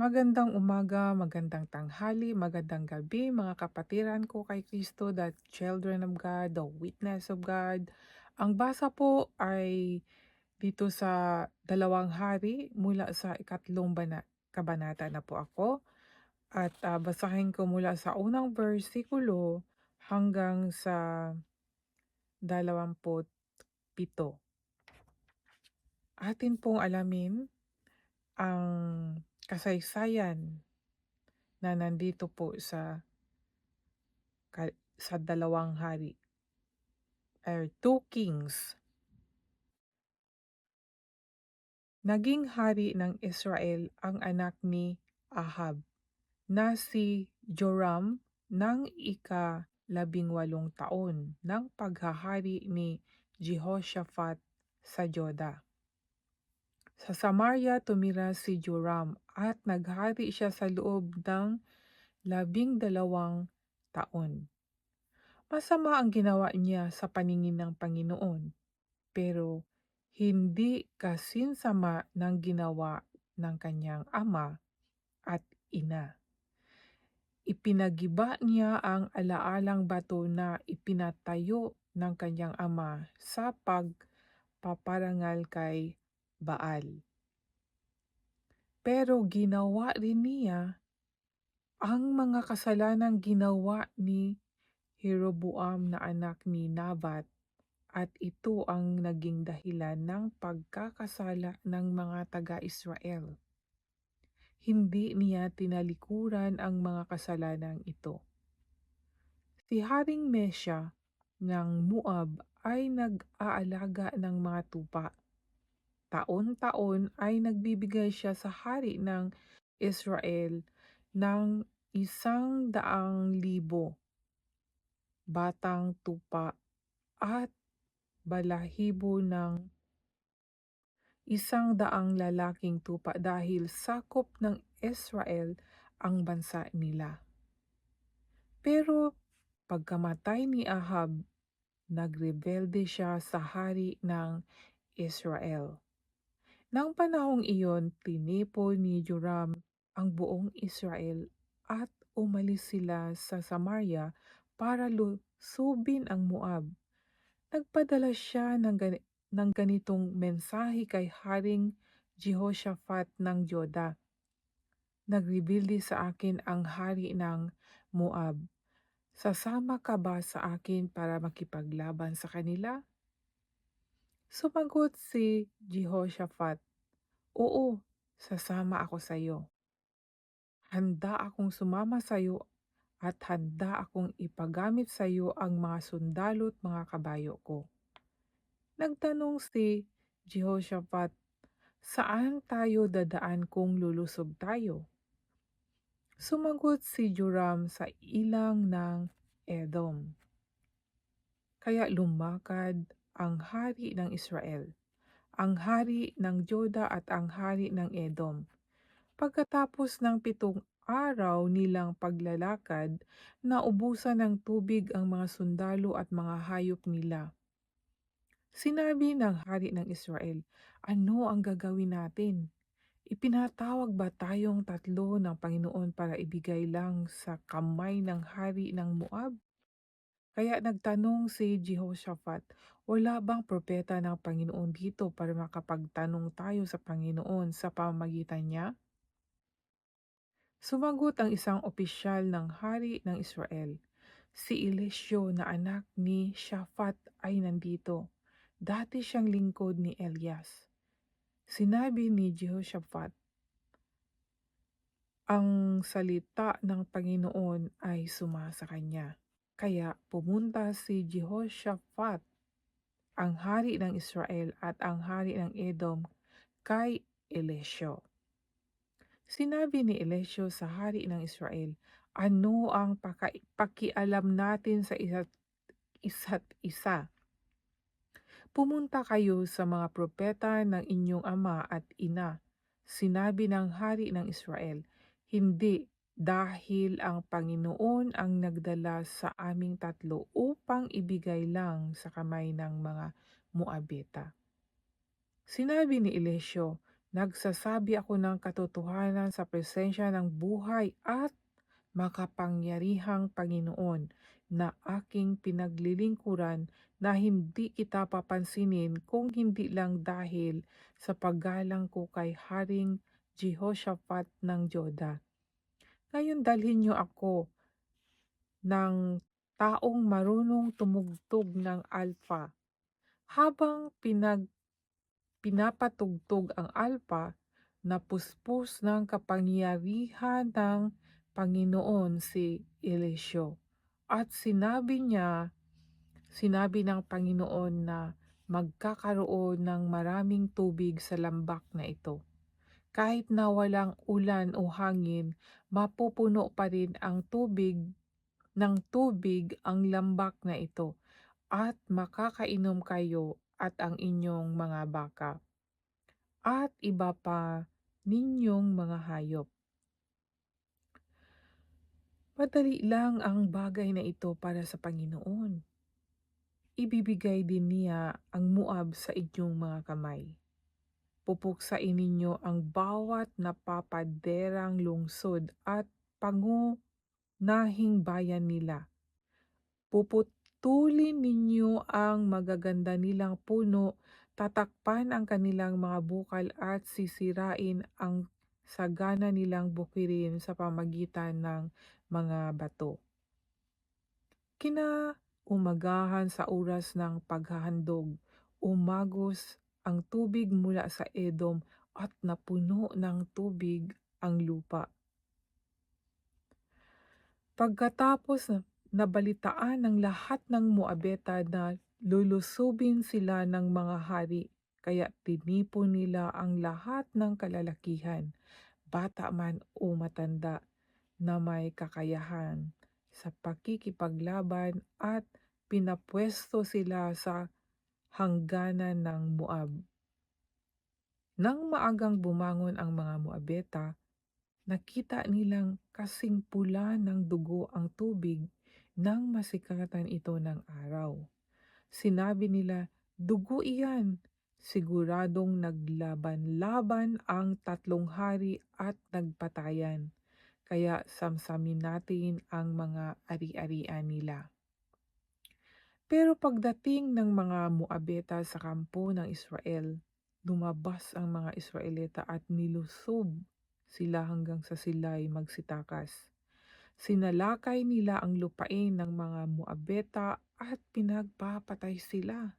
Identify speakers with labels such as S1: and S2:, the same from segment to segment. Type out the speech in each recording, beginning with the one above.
S1: Magandang umaga, magandang tanghali, magandang gabi mga kapatiran ko kay Kristo, the children of God, the witness of God. Ang basa po ay dito sa dalawang hari mula sa ikatlong bana, kabanata na po ako. At ah, basahin ko mula sa unang versikulo hanggang sa dalawamput pito. Atin pong alamin ang kasaysayan na nandito po sa sa dalawang hari or two kings. Naging hari ng Israel ang anak ni Ahab na si Joram ng ika labing walong taon ng paghahari ni Jehoshaphat sa Joda. Sa Samaria tumira si Joram at naghari siya sa loob ng labing dalawang taon. Masama ang ginawa niya sa paningin ng Panginoon, pero hindi kasinsama ng ginawa ng kanyang ama at ina. Ipinagiba niya ang alaalang bato na ipinatayo ng kanyang ama sa pagpaparangal kay Baal. Pero ginawa rin niya ang mga kasalanang ginawa ni Jeroboam na anak ni Nabat at ito ang naging dahilan ng pagkakasala ng mga taga-Israel. Hindi niya tinalikuran ang mga kasalanang ito. Si Haring Mesha ng Moab ay nag-aalaga ng mga tupa. Taon-taon ay nagbibigay siya sa hari ng Israel ng isang daang libo batang tupa at balahibo ng isang daang lalaking tupa dahil sakop ng Israel ang bansa nila. Pero pagkamatay ni Ahab, nagrebelde siya sa hari ng Israel. Nang panahong iyon, tinipo ni Joram ang buong Israel at umalis sila sa Samaria para lusubin ang Moab. Nagpadala siya ng, gani- ng ganitong mensahe kay Haring Jehoshaphat ng Joda. Nagrebilde sa akin ang hari ng Moab. Sasama ka ba sa akin para makipaglaban sa kanila? Sumagot si Jehoshaphat, Oo, sasama ako sa iyo. Handa akong sumama sa iyo at handa akong ipagamit sa iyo ang mga sundalo at mga kabayo ko. Nagtanong si Jehoshaphat, saan tayo dadaan kung lulusob tayo? Sumagot si Joram sa ilang ng Edom. Kaya lumakad ang hari ng Israel, ang hari ng Joda at ang hari ng Edom. Pagkatapos ng pitong araw nilang paglalakad, naubusan ng tubig ang mga sundalo at mga hayop nila. Sinabi ng hari ng Israel, ano ang gagawin natin? Ipinatawag ba tayong tatlo ng Panginoon para ibigay lang sa kamay ng hari ng Moab? Kaya nagtanong si Jehoshaphat, wala bang propeta ng Panginoon dito para makapagtanong tayo sa Panginoon sa pamamagitan niya? Sumagot ang isang opisyal ng hari ng Israel. Si Eliseo na anak ni Shaphat ay nandito. Dati siyang lingkod ni Elias. Sinabi ni Jehoshaphat, ang salita ng Panginoon ay sumasa kanya. Kaya pumunta si Jehoshaphat, ang hari ng Israel at ang hari ng Edom, kay Eliseo. Sinabi ni Eliseo sa hari ng Israel, ano ang paka- pakialam natin sa isa't, isa't isa? Pumunta kayo sa mga propeta ng inyong ama at ina. Sinabi ng hari ng Israel, hindi dahil ang Panginoon ang nagdala sa aming tatlo upang ibigay lang sa kamay ng mga Moabita. Sinabi ni Eliseo, Nagsasabi ako ng katotohanan sa presensya ng buhay at makapangyarihang Panginoon na aking pinaglilingkuran na hindi kita papansinin kung hindi lang dahil sa paggalang ko kay Haring Jehoshaphat ng Joda. Ngayon dalhin niyo ako ng taong marunong tumugtog ng alpa. Habang pinag pinapatugtog ang alpa, napuspos ng kapangyarihan ng Panginoon si Eliseo. At sinabi niya, sinabi ng Panginoon na magkakaroon ng maraming tubig sa lambak na ito. Kahit na walang ulan o hangin, mapupuno pa rin ang tubig ng tubig ang lambak na ito at makakainom kayo at ang inyong mga baka at iba pa ninyong mga hayop. Madali lang ang bagay na ito para sa Panginoon. Ibibigay din niya ang Moab sa inyong mga kamay. Pupuksain ninyo ang bawat napapaderang lungsod at pangunahing bayan nila. Puputulin ninyo ang magaganda nilang puno, tatakpan ang kanilang mga bukal at sisirain ang sagana nilang bukirin sa pamagitan ng mga bato. Kinaumagahan sa oras ng paghahandog, umagos ang tubig mula sa Edom at napuno ng tubig ang lupa. Pagkatapos na nabalitaan ng lahat ng Moabeta na lulusubin sila ng mga hari, kaya tinipon nila ang lahat ng kalalakihan, bata man o matanda, na may kakayahan sa pakikipaglaban at pinapwesto sila sa hangganan ng Moab. Nang maagang bumangon ang mga Moabeta, nakita nilang kasing pula ng dugo ang tubig nang masikatan ito ng araw. Sinabi nila, dugo iyan. Siguradong naglaban-laban ang tatlong hari at nagpatayan. Kaya samsamin natin ang mga ari-arian nila. Pero pagdating ng mga Moabeta sa kampo ng Israel, lumabas ang mga Israelita at nilusob sila hanggang sa sila'y magsitakas. Sinalakay nila ang lupain ng mga Moabeta at pinagpapatay sila.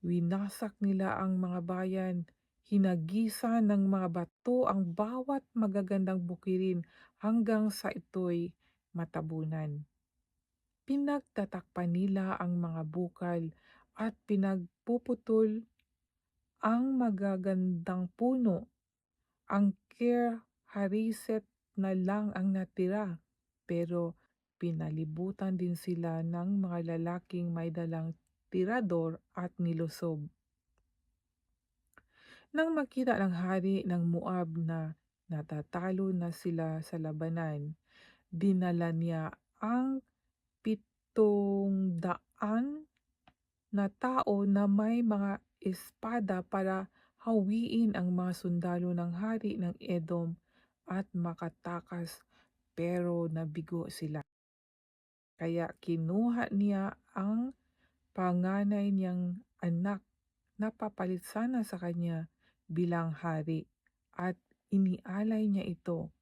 S1: Winasak nila ang mga bayan, hinagisa ng mga bato ang bawat magagandang bukirin hanggang sa ito'y matabunan. Pinagtatakpan nila ang mga bukal at pinagpuputol ang magagandang puno. Ang Kir na lang ang natira, pero pinalibutan din sila ng mga lalaking may dalang tirador at nilusob. Nang makita ng hari ng Moab na natatalo na sila sa labanan, dinala niya ang pitong daan na tao na may mga espada para hawiin ang mga sundalo ng hari ng Edom at makatakas pero nabigo sila. Kaya kinuha niya ang panganay niyang anak na papalit sana sa kanya bilang hari at inialay niya ito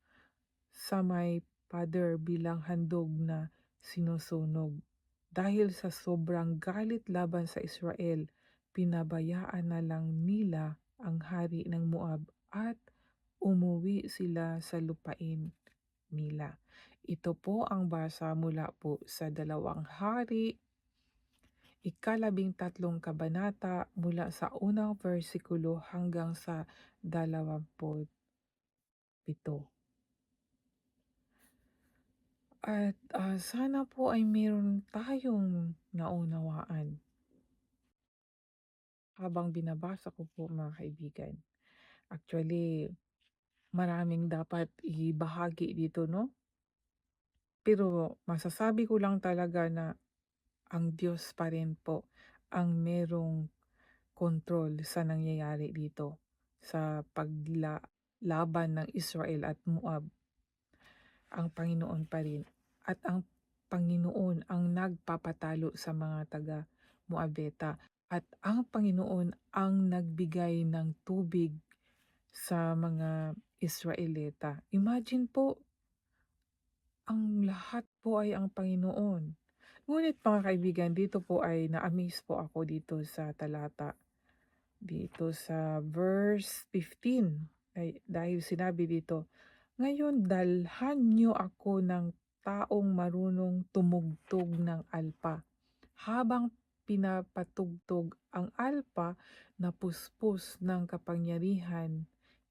S1: sa may pader bilang handog na sinusunog. Dahil sa sobrang galit laban sa Israel, pinabayaan na lang nila ang hari ng Moab at umuwi sila sa lupain nila. Ito po ang basa mula po sa dalawang hari, ikalabing tatlong kabanata mula sa unang versikulo hanggang sa dalawamput pito. At ah, sana po ay meron tayong naunawaan habang binabasa ko po mga kaibigan. Actually, maraming dapat ibahagi dito, no? Pero masasabi ko lang talaga na ang Diyos pa rin po ang merong kontrol sa nangyayari dito sa paglaban ng Israel at Moab. Ang Panginoon pa rin at ang Panginoon ang nagpapatalo sa mga taga Moabeta at ang Panginoon ang nagbigay ng tubig sa mga Israelita. Imagine po, ang lahat po ay ang Panginoon. Ngunit mga kaibigan, dito po ay na-amaze po ako dito sa talata. Dito sa verse 15. Ay, dahil sinabi dito, Ngayon dalhan niyo ako ng taong marunong tumugtog ng alpa. Habang pinapatugtog ang alpa na puspos ng kapangyarihan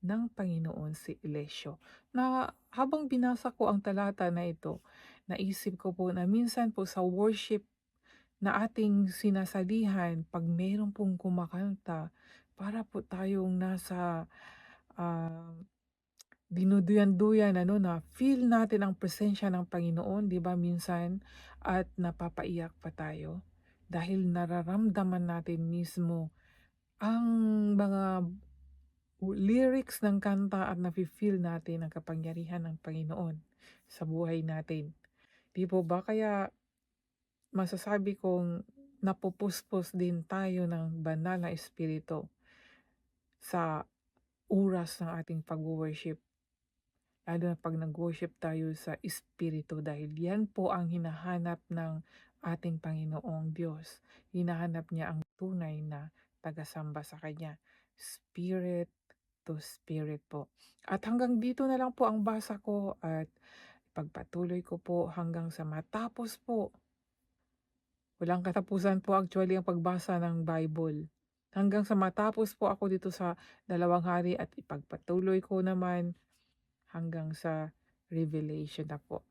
S1: ng Panginoon si Ilesyo. Na habang binasa ko ang talata na ito, naisip ko po na minsan po sa worship na ating sinasalihan, pag meron pong kumakanta, para po tayong nasa ah, dinuduyan-duyan ano na feel natin ang presensya ng Panginoon, 'di ba minsan at napapaiyak pa tayo dahil nararamdaman natin mismo ang mga lyrics ng kanta at nafe-feel natin ang kapangyarihan ng Panginoon sa buhay natin. Di po ba? Kaya masasabi kong napupuspos din tayo ng banal na espiritu sa oras ng ating pag-worship. Lalo na pag nag-worship tayo sa espiritu dahil yan po ang hinahanap ng ating Panginoong Diyos. Hinahanap niya ang tunay na tagasamba sa Kanya. Spirit to spirit po. At hanggang dito na lang po ang basa ko at pagpatuloy ko po hanggang sa matapos po. Walang katapusan po actually ang pagbasa ng Bible. Hanggang sa matapos po ako dito sa dalawang hari at ipagpatuloy ko naman hanggang sa Revelation na po.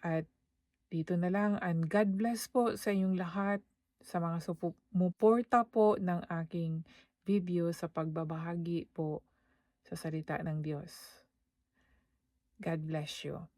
S1: At dito na lang and God bless po sa inyong lahat sa mga sumuporta po ng aking video sa pagbabahagi po sa salita ng Diyos. God bless you.